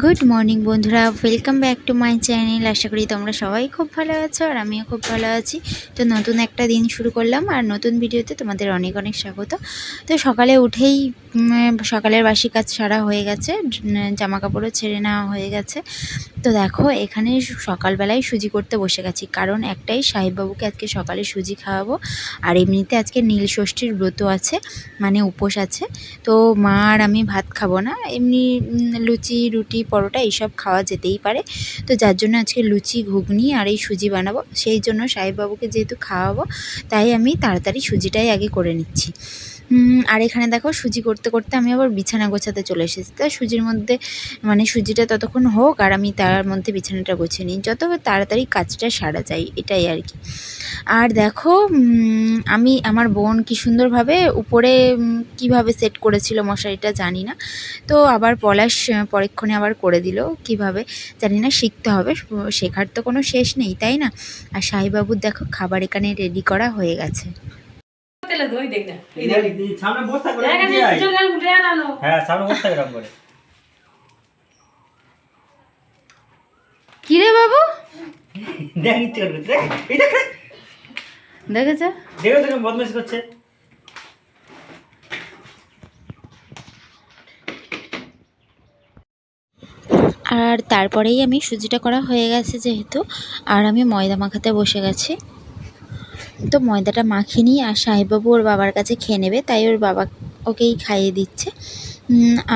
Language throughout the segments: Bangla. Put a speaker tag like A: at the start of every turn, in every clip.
A: গুড মর্নিং বন্ধুরা। Welcome back to my channel আশা করি তোমরা সবাই খুব ভালো আছো আর আমিও খুব ভালো আছি। তো নতুন একটা দিন শুরু করলাম আর নতুন ভিডিওতে তোমাদের অনেক অনেক স্বাগত। তো সকালে উঠেই সকালের বাসি কাজ সারা হয়ে গেছে। জামা কাপড়ও ছেড়ে নেওয়া হয়ে গেছে। তো দেখো, এখানে সকালবেলায় সুজি করতে বসে গেছি। কারণ একটাই, সাহেববাবুকে আজকে সকালে সুজি খাওয়াবো। আর এমনিতে আজকে নীল ষষ্ঠীর ব্রত আছে মানে উপোস আছে। তো মা আর আমি ভাত খাব না। এমনি লুচি, রুটি পরোটা এইসব খাওয়া যেতেই পারে। তো যার জন্য আজকে লুচি, ঘুগনি আর এই সুজি বানাবো। সেই জন্য সাহেববাবুকে যেহেতু খাওয়াবো, তাই আমি তাড়াতাড়ি সুজিটাই আগে করে নিচ্ছি। আর এখানে দেখো সুজি করতে করতে আমি আবার বিছানা গোছাতে চলে এসেছি। তো সুজির মধ্যে মানে সুজিটা ততক্ষণ হোক আর আমি তার মধ্যে বিছানাটা গুছিয়ে নিই। যত তাড়াতাড়ি কাজটা সারা যায়, এটাই আর কি। আর দেখো আমি, আমার বোন কি সুন্দরভাবে উপরে কীভাবে সেট করেছিল মশারিটা জানি না। তো আবার পলাশ পরক্ষণে আবার করে দিল কীভাবে, জানি না, শিখতে হবে। শেখার তো কোনো শেষ নেই, তাই না? আর সাইবাবুর দেখো খাবার এখানে রেডি করা হয়ে গেছে।
B: দেখ না।
C: সামনে বসে থাকো।
B: চলে উঠে আনানো।
C: হ্যাঁ সামনে বসে থাকো এরকম করে।
A: কিরে বাবু?
C: দেখ ইচ্ছে করবে দেখ এই দেখ দেখ।
A: দেখেছ?
C: দেখো দেখো বদমাইশি করছে।
A: আর তারপরেই আমি সুজিটা করা হয়ে গেছে যেহেতু আর আমি ময়দা মাখাতে বসে গেছি। তো ময়দাটা মাখিয়ে নিয়ে আর সাহেববাবু ওর বাবার কাছে খেয়ে নেবে, তাই ওর বাবা ওকেই খাইয়ে দিচ্ছে।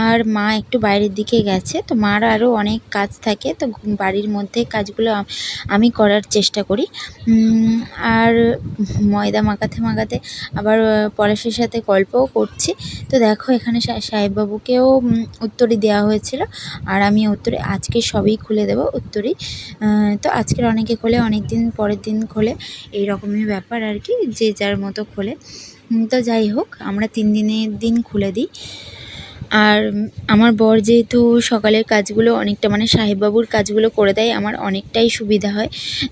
A: আর মা একটু বাইরের দিকে গেছে। তো মার আরও অনেক কাজ থাকে। তো বাড়ির মধ্যে কাজগুলো আমি করার চেষ্টা করি। আর ময়দা মাখাতে মাখাতে আবার পলাশের সাথে গল্পও করছি। তো দেখো এখানে সাহেববাবুকেও উম, উত্তরী দেওয়া হয়েছিল। আর আমি উত্তরে আজকে সবই খুলে দেবো উত্তরী আহ, তো আজকের অনেকে খোলে অনেক দিন পরের দিন খোলে। এই রকমই ব্যাপার আর কি যে যার মতো খোলে। তো যাই হোক আমরা তিন দিনের দিন খুলে দিই। আর আমার বর যেহেতু সকালের কাজগুলো অনেকটা মানে সাহেববাবুর কাজগুলো করে দেয়, আমার অনেকটাই সুবিধা হয়।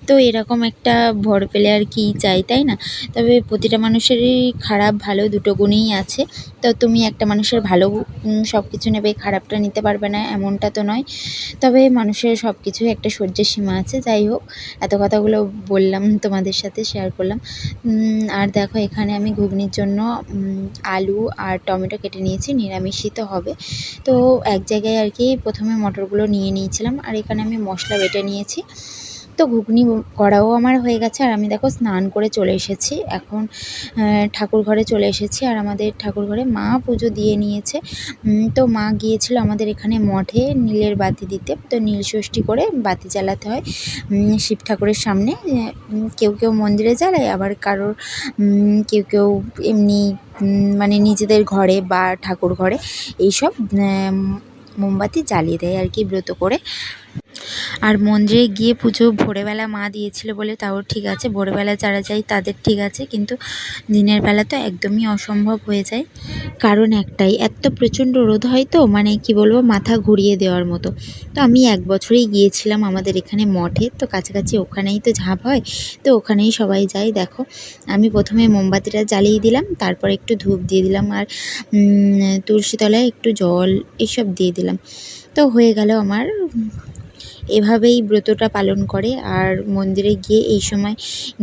A: তো এরকম একটা ভর পেলে আর কি চাই, তাই না? তবে প্রতিটা মানুষেরই খারাপ ভালো দুটো গুণই আছে। তো তুমি একটা মানুষের ভালো সব কিছু নেবে, খারাপটা নিতে পারবে না, এমনটা তো নয়। তবে মানুষের সব কিছুই একটা সহ্যের সীমা আছে, যাই হোক। এত কথাগুলো বললাম তোমাদের সাথে শেয়ার করলাম। আর দেখো, এখানে আমি ঘুগনির জন্য আলু আর টমেটো কেটে নিয়েছি, নিরামিষই তো হবে। তো এক জায়গায় আর কি প্রথমে মটরগুলো নিয়ে নিয়েছিলাম। আর এখানে আমি মশলা বেটে নিয়েছি। তো ঘুগনি করাও আমার হয়ে গেছে। আর আমি দেখো স্নান করে চলে এসেছি। এখন ঠাকুর ঘরে চলে এসেছি আর আমাদের ঠাকুর ঘরে মা পুজো দিয়ে নিয়েছে। তো মা গিয়েছিল আমাদের এখানে মঠে নীলের বাতি দিতে। তো নীল ষষ্ঠী করে বাতি জ্বালাতে হয় শিব ঠাকুরের সামনে। কেউ কেউ মন্দিরে জ্বালায়, আবার কারোর কেউ কেউ এমনি মানে নিজেদের ঘরে বা ঠাকুর ঘরে এইসব মোমবাতি জ্বালিয়ে দেয় আর কি ব্রত করে। আর মন্দিরে গিয়ে পুজো ভোরবেলা মা দিয়েছিল বলে তাও ঠিক আছে, ভোরবেলা যারা যায় তাদের ঠিক আছে, কিন্তু দিনের বেলা তো একদমই অসম্ভব হয়ে যায়। কারণ একটাই, এত প্রচণ্ড রোদ হয় তো মানে কি বলব, মাথা ঘুরিয়ে দেওয়ার মতো। তো আমি এক বছরেই গিয়েছিলাম আমাদের এখানে মঠে, তো কাছাকাছি ওখানেই তো ঝাঁপ হয়, তো ওখানেই সবাই যায়, দেখো। আমি প্রথমে মোমবাতিটা জ্বালিয়ে দিলাম, তারপর একটু ধূপ দিয়ে দিলাম আর তুলসী তলায় একটু জল এসব দিয়ে দিলাম। তো হয়ে গেল আমার এভাবেই ব্রতটা পালন করে। আর মন্দিরে গিয়ে এই সময়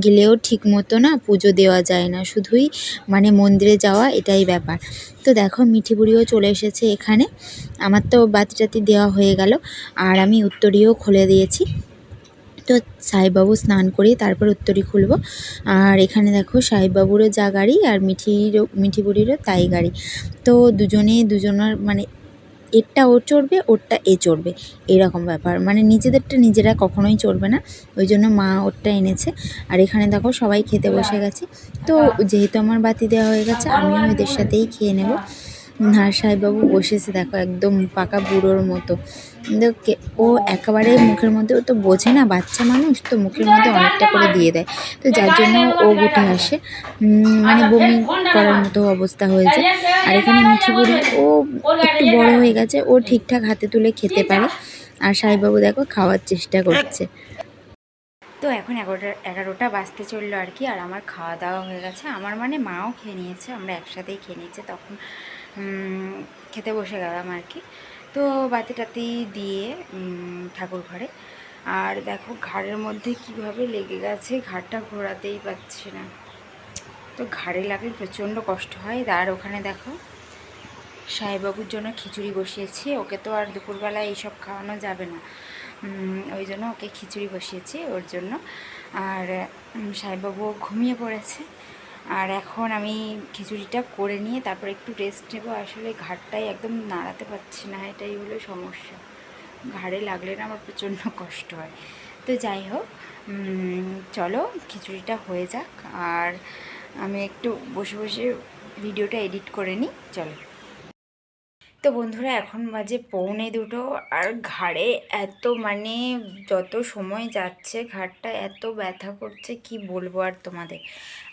A: গেলেও ঠিক মতো না পুজো দেওয়া যায় না। শুধুই মানে মন্দিরে যাওয়া এটাই ব্যাপার। তো দেখো, মিঠি বুড়িও চলে এসেছে এখানে। আমার তো বাতি টাতি দেওয়া হয়ে গেল। আর আমি উত্তরীয় খুলে দিয়েছি। তো সাহেববাবু স্নান করিয়ে তারপর উত্তরী খুলবো। আর এখানে দেখো সাহেববাবুরও যা গাড়ি আর মিঠিরও, মিঠি বুড়িরও তাই গাড়ি। তো দুজনে দুজনের মানে এরটা ও চড়বে, ওরটা এ চড়বে। এরকম ব্যাপার। মানে নিজেদেরটা নিজেরা কখনোই চড়বে না। ওই জন্য মা ওরটা এনেছে। আর এখানে দেখো সবাই খেতে বসে গেছে। তো যেহেতু আমার বাতি দেওয়া হয়ে গেছে, আমিও ওদের সাথেই খেয়ে নেব। আর সাহেববাবু বসেছে, দেখো, একদম পাকা বুড়োর মতো। কে- ও একেবারে মুখের মধ্যে, ও তো বোঝে না, বাচ্চা মানুষ, তো মুখের মধ্যে অনেকটা করে দিয়ে দেয়। তো যার জন্য ও উঠে আসে। মানে বমি করার মতো অবস্থা হয়েছে। আর এখানে মিঠি বুড়ি, ও একটু বড় হয়ে গেছে, ও ঠিকঠাক হাতে তুলে খেতে পারে। আর সাহেববাবু, দেখো, খাওয়ার চেষ্টা করছে। তো এখন এগারোটা এগারোটা বাজতে চলল আর কি, আর আমার খাওয়া দাওয়া হয়ে গেছে। আমার মানে মাও খেয়ে নিয়েছে, আমরা একসাথেই খেয়ে নিয়েছি। তখন খেতে বসে গেলাম আর কি। তো বাতি টাতি দিয়ে ঠাকুর ঘরে। আর দেখো ঘাড়ের মধ্যে কীভাবে লেগে গেছে, ঘাড়টা ঘোরাতেই পারছি না। তো ঘাড়ে লাগলে প্রচণ্ড কষ্ট হয়। আর ওখানে দেখো সাহেবাবুর জন্য খিচুড়ি বসিয়েছি। ওকে তো আর দুপুরবেলা এইসব খাওয়ানো যাবে না। ওই জন্য ওকে খিচুড়ি বসিয়েছি ওর জন্য। আর সাহেববাবু ঘুমিয়ে পড়েছে। আর এখন আমি খিচুড়িটা করে নিয়ে তারপর একটু রেস্ট নেব। আসলে ঘাটটাই একদম নাড়াতে পারছি না, এটাই হলো সমস্যা। ঘাড়ে লাগলে না আমার প্রচণ্ড কষ্ট হয়। তো যাই হোক চলো খিচুড়িটা হয়ে যাক। আর আমি একটু বসে বসে ভিডিওটা এডিট করে নিই, চলো। তো বন্ধুরা, এখন বাজে পৌনে দুটো আর ঘাড়ে এত মানে যত সময় যাচ্ছে, ঘাড়টা এত ব্যথা করছে, কি বলব আর তোমাদের?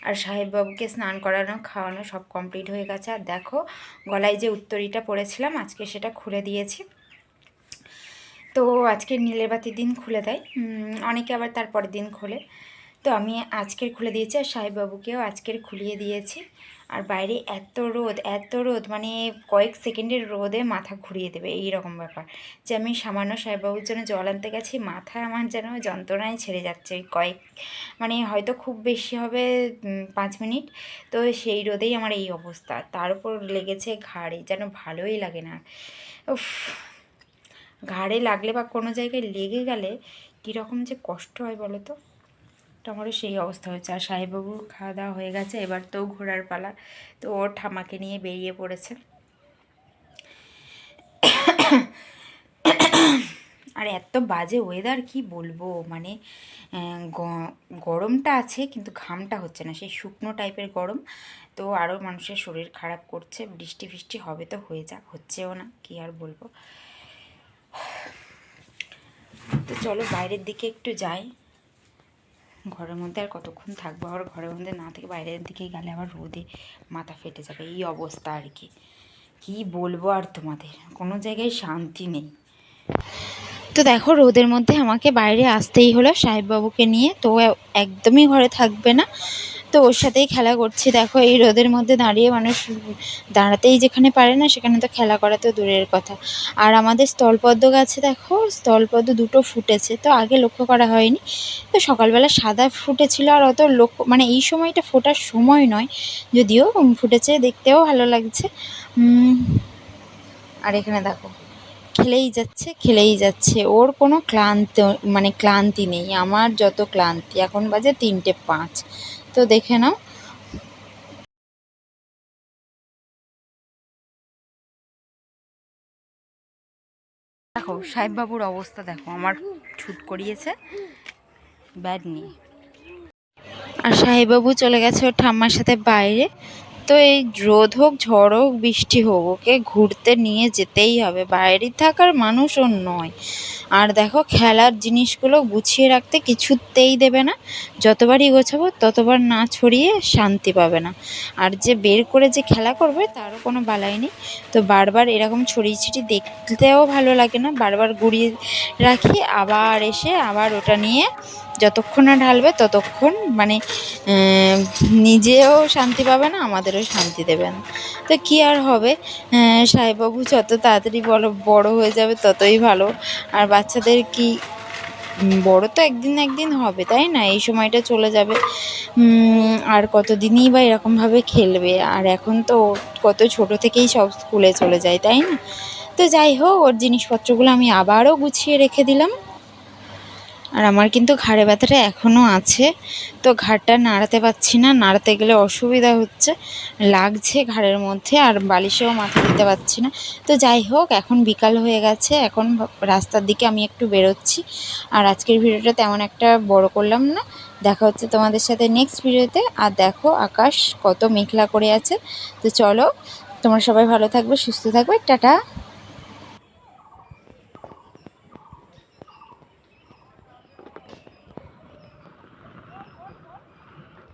A: আর সাহেববাবুকে স্নান করানো, খাওয়ানো সব কমপ্লিট হয়ে গেছে। আর দেখো, গলায় যে উত্তরীটা পরেছিলাম, আজকে সেটা খুলে দিয়েছি। তো আজকে নীলের বাতির দিন খুলে দেয়। অনেকে আবার তারপরের দিন খোলে। তো আমি আজকের খুলে দিয়েছি আর সাহেববাবুকেও আজকের খুলিয়ে দিয়েছি। আর বাইরে এত রোদ এত রোদ মানে কয়েক সেকেন্ডের রোদে মাথা ঘুরিয়ে দেবে, এই রকম ব্যাপার। যে আমি সামান্য সাহেববাবুর জন্য জল আনতে গেছি মাথা আমার যেন যন্ত্রণায় ছেড়ে যাচ্ছে ওই কয়েক মানে হয়তো খুব বেশি হবে পাঁচ মিনিট। তো সেই রোদেই আমার এই অবস্থা। তার উপর লেগেছে ঘাড়ে, যেন ভালোই লাগে না। উফ, ঘাড়ে লাগলে বা কোনো জায়গায় লেগে গেলে কীরকম যে কষ্ট হয় বলো তো? আমারও সেই অবস্থা হয়েছে। আর সাহেববাবুর খাওয়া দাওয়া হয়ে গেছে, এবার তো ঘোরার পালা। তো ওর ঠামাকে নিয়ে বেরিয়ে পড়েছে। আর এত বাজে ওয়েদার কি বলব? মানে গরমটা আছে, কিন্তু ঘামটা হচ্ছে না। সেই শুকনো টাইপের গরম। তো আরও মানুষের শরীর খারাপ করছে, বৃষ্টি ফিষ্টি হবে তো হয়ে যাক, হচ্ছেও না, কি আর বলব? তো চলো বাইরের দিকে একটু যাই। ঘরের মধ্যে আর কতক্ষণ থাকব? আবার ঘরের মধ্যে না থেকে বাইরের দিকে গেলে আবার রোদে মাথা ফেটে যাবে। এই অবস্থা আর কি। কী বলব আর তোমাদের? কোনো জায়গায় শান্তি নেই। তো দেখো, রোদের মধ্যে আমাকে বাইরে আসতেই হলো সাহেববাবুকে নিয়ে। তো একদমই ঘরে থাকবে না। তো ওর সাথেই খেলা করছি। দেখো, এই রোদের মধ্যে দাঁড়িয়ে মানুষ দাঁড়াতেই যেখানে পারে না, সেখানে তো খেলা করা তো দূরের কথা। আর আমাদের স্থলপদ্ম গাছে দেখো, স্থলপদ্ম দুটো ফুটেছে, তো আগে লক্ষ্য করা হয়নি। তো সকালবেলা সাদা ফুটেছিল, আর অত লক্ষ্য মানে এই সময়টা ফোটার সময় নয়, যদিও ফুটেছে, দেখতেও ভালো লাগছে। আর এখানে দেখো, খেলেই যাচ্ছে খেলেই যাচ্ছে। ওর কোনো ক্লান্ত মানে ক্লান্তি নেই, আমার যত ক্লান্তি। এখন বাজে তিনটে পাঁচ। তো দেখে নাও। দেখো সাহেববাবুর অবস্থা দেখো আমার ছুট করিয়েছে। ব্যাড নিয়ে। আর সাহেব বাবু চলে গেছে ওর ঠাম্মার সাথে বাইরে। তো এই রোদ হোক, ঝড় হোক, বৃষ্টি হোক, ওকে ঘুরতে নিয়ে যেতেই হবে। বাইরে থাকার মানুষ ওর নয়। আর দেখো, খেলার জিনিসগুলো গুছিয়ে রাখতে কিছুতেই দেবে না। যতবারই গোছাবো, ততবার না ছড়িয়ে শান্তি পাবে না। আর যে বের করে যে খেলা করবে, তারও কোনো বালাই নেই। তো বারবার এরকম ছড়িয়ে ছিটি দেখতেও ভালো লাগে না। বারবার গুড়িয়ে রাখি, আবার এসে আবার ওটা নিয়ে যতক্ষণ না ঢালবে ততক্ষণ মানে নিজেও শান্তি পাবে না, আমাদেরও শান্তি দেবে না। তো কী আর হবে? সাহেববাবু যত তাড়াতাড়ি বড় বড় হয়ে যাবে ততই ভালো। আর বাচ্চাদের কি বড় তো একদিন একদিন হবে, তাই না? এই সময়টা চলে যাবে। আর কতদিনই বা এরকমভাবে খেলবে? আর এখন তো কত ছোট থেকেই সব স্কুলে চলে যায়, তাই না? তো যাই হোক, ওর জিনিসপত্রগুলো আমি আবারও গুছিয়ে রেখে দিলাম। আর আমার কিন্তু ঘাড়ে ব্যথাটা এখনও আছে। তো ঘাড়টা নাড়াতে পারছি না, নাড়াতে গেলে অসুবিধা হচ্ছে, লাগছে ঘাড়ের মধ্যে আর বালিশেও মাথা দিতে পারছি না। তো যাই হোক, এখন বিকাল হয়ে গেছে, এখন রাস্তার দিকে আমি একটু বেরোচ্ছি। আর আজকের ভিডিওটা তেমন একটা বড় করলাম না। দেখা হচ্ছে তোমাদের সাথে নেক্সট ভিডিওতে। আর দেখো আকাশ কত মেঘলা করে আছে। তো চলো, তোমরা সবাই ভালো থাকবে, সুস্থ থাকবে, টাটা।